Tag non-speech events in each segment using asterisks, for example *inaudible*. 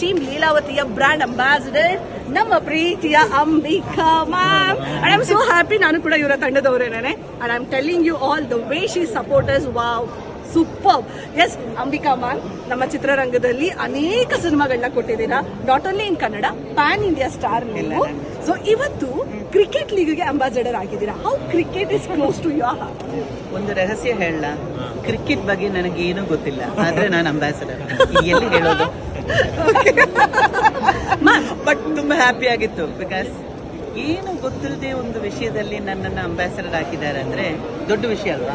Team ಲೀಲಾವತಿಯ brand ambassador ನಮ್ಮ ಪ್ರೀತಿಯ Ambika ma'am and I am so happy ನಾನು ಕೂಡ ಇವರ ತಂಡದವರೇನೆ and I am telling you all the way she supporters wow super yes Ambika ma'am ನಮ್ಮ ಚಿತ್ರರಂಗದಲ್ಲಿ ಅನೇಕ ಸಿನಿಮಾಗಳನ್ನ ಕೊಟ್ಟಿದ್ದೀರಾ. Not only in Kannada pan India star ನೀವು. ಸೊ ಇವತ್ತು ಕ್ರಿಕೆಟ್ ಲೀಗ್ಗೆ ಅಂಬಾಸಿಡರ್ ಆಗಿದ್ದೀರಾ. How cricket is close to you ಒಂದು ರಹಸ್ಯ ಹೇಳ. ಕ್ರಿಕೆಟ್ ಬಗ್ಗೆ ನನಗೇನು ಗೊತ್ತಿಲ್ಲ. *laughs* ಆದ್ರೆ ನಾನು ಅಂಬಾಸಿಡರ್ ಎಲ್ಲಿ ಹೇಳೋದು? *laughs* ಬಟ್ ತುಂಬಾ ಹ್ಯಾಪಿ ಆಗಿತ್ತು ಬಿಕಾಸ್ ಏನು ಗೊತ್ತಿಲ್ಲದೆ ಒಂದು ವಿಷಯದಲ್ಲಿ ನನ್ನನ್ನು ಅಂಬಾಸಡರ್ ಹಾಕಿದ್ದಾರೆ ಅಂದ್ರೆ ದೊಡ್ಡ ವಿಷಯ ಅಲ್ವಾ.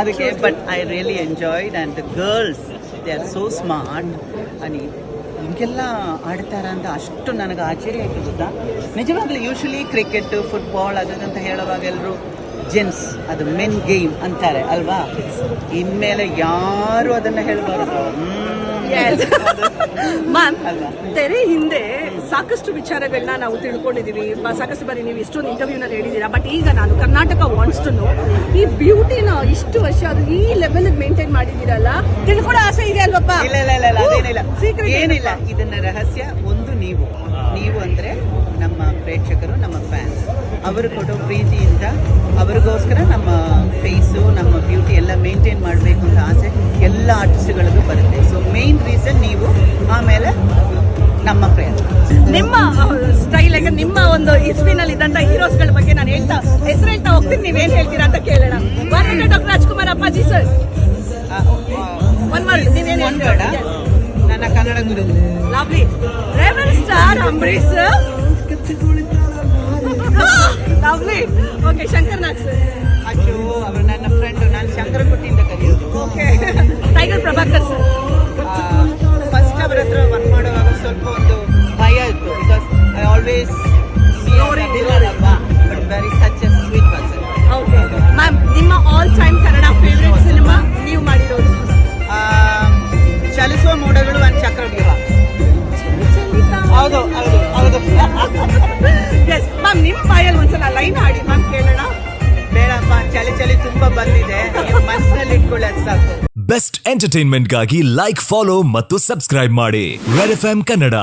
ಅದಕ್ಕೆ but I really enjoyed and the girls they are so smart ಅನಿ ಹಿಂಗೆಲ್ಲ ಆಡ್ತಾರ ಅಂತ ಅಷ್ಟು ನನಗೆ ಆಶ್ಚರ್ಯ ಆಯ್ತು ಗೊತ್ತಾ? ನಿಜವಾಗ್ಲೂ ಯೂಶಲಿ ಕ್ರಿಕೆಟ್ ಫುಟ್ಬಾಲ್ ಅದಂತ ಹೇಳುವಾಗ ಎಲ್ಲರೂ ಜೆಂಟ್ಸ್ ಅದು ಮೆನ್ ಗೇಮ್ ಅಂತಾರೆ ಅಲ್ವಾ? ಇನ್ಮೇಲೆ ಯಾರು ಅದನ್ನ ಹೇಳ್ಬಾರ್ದು? ಮ್ಯಾಮ್? *laughs* ತೆರೆ ಹಿಂದೆ ಸಾಕಷ್ಟು ವಿಚಾರಗಳನ್ನ ನಾವು ತಿಳ್ಕೊಂಡಿದೀವಿ ಬ- ಸಾಕಷ್ಟು ಬಾರಿ ನೀವು ಇಷ್ಟೊಂದು ಇಂಟರ್ವ್ಯೂನಲ್ಲಿ ಹೇಳಿದ್ದೀರಾ. ಬಟ್ ಈಗ ನಾನು ಕರ್ನಾಟಕ ವಾಂಟ್ಸ್ ಟು ನೋ ಈ ಬ್ಯೂಟಿನ ಇಷ್ಟು ವರ್ಷ ಅದು ಈ ಲೆವೆಲ್ ಮೇಂಟೈನ್ ಮಾಡಿದ್ದೀರಲ್ಲ? ತಿಳ್ಕೊಳ್ಳೋ ಆಸೆ ಇದೆ ಅಲ್ವಪ್ಪ? ಇಲ್ಲ ಇಲ್ಲ ಇಲ್ಲ ಅದೇನಿಲ್ಲ. Secret ಏನಿಲ್ಲ? ಇದನ್ನ ರಹಸ್ಯ ಒಂದು ನೀವು. ನೀವು ಅಂದ್ರೆ ನಮ್ಮ ಪ್ರೇಕ್ಷಕರು ನಮ್ಮ ಫ್ಯಾನ್ಸ್ ಅವರು ಕೊಡೋ ಪ್ರೀತಿಯಿಂದ ಅವರಿಗೋಸ್ಕರ ನಮ್ಮ ಫೇಸು ನಮ್ಮ ಬ್ಯೂಟಿ ಎಲ್ಲ ಮೇಂಟೈನ್ ಮಾಡಬೇಕು ಅಂತ ಆಸೆ ಎಲ್ಲ ಆರ್ಟಿಸ್ಟ್ಗಳಿಗೂ ಬರುತ್ತೆ. ಸೊ ಮೇನ್ ರೀಸನ್ ನೀವು ಆಮೇಲೆ ನಮ್ಮ ಪ್ರಯತ್ನ. ನಿಮ್ಮ ಸ್ಟೈಲ್ ಯಾಕೆ ನಿಮ್ಮ ಒಂದು ಇಸ್ವಿನಲ್ಲಿ ಇದ್ದಂಥ ಹೀರೋಸ್ಗಳ ಬಗ್ಗೆ ನಾನು ಹೇಳ್ತಾ ಹೆಸರು ಹೇಳ್ತಾ ಹೋಗ್ತೀನಿ ನೀವೇನು ಹೇಳ್ತೀರಾ ಅಂತ ಕೇಳೋಣ. Doctor Rajkumar Appaji sir one word ನೀವೇನ್ ನನ್ನ ಕನ್ನಡ ಗುರು. Lovely rebel star Ambareesh lovely okay Shankar Nag sir Achchu ಅವರು ನನ್ನ ಫ್ರೆಂಡ್ ನಾನು ಶಂಕರಪಟ್ಟಿಯಿಂದ ಕರೆಯೋದು. Okay tiger Prabhakar sir first ಅವರ ಹತ್ರ ವರ್ಕ್ ಮಾಡುವಾಗ ಸ್ವಲ್ಪ ಒಂದು ಭಯ ಇತ್ತು. ಬಿಕಾಸ್ ಐ ಆಲ್ವೇಸ್ ಅಲ್ವಾ but very such a sweet person okay ma'am ನಿಮ್ಮ all time Kannada favourite cinema ನೀವು ಮಾಡಿರೋದು? ಚಲಿಸುವ ಮೋಡಗಳು ಒಂದು ಚಕ್ರವ್ಯೂಹ. ಹೌದು ಹೌದು ಹೌದು. *laughs* *laughs* ಮ್ಯಾಮ್ ನಿಮ್ಮ ಬಾಯಲ್ಲಿ ಒಂದ್ಸಲ ಲೈನ್ ಹಾಡಿ. ಮ್ಯಾಮ್ ಕೇಳೋಣ. ಬೇಡಪ್ಪ, ಚಳಿ ಚಳಿ ತುಂಬಾ ಬಂದಿದೆ. ಮನಸ್ಸಲ್ಲಿ ಮನಸ್ಸಿನಲ್ಲಿ ಇಟ್ಕೊಳ್ಳಿ ಅದು ಸಾಕು ಬೆಸ್ಟ್ ಎಂಟರ್ಟೈನ್ಮೆಂಟ್ಗಾಗಿ ಲೈಕ್ ಫಾಲೋ ಮತ್ತು ಸಬ್ಸ್ಕ್ರೈಬ್ ಮಾಡಿ. Red F Kannada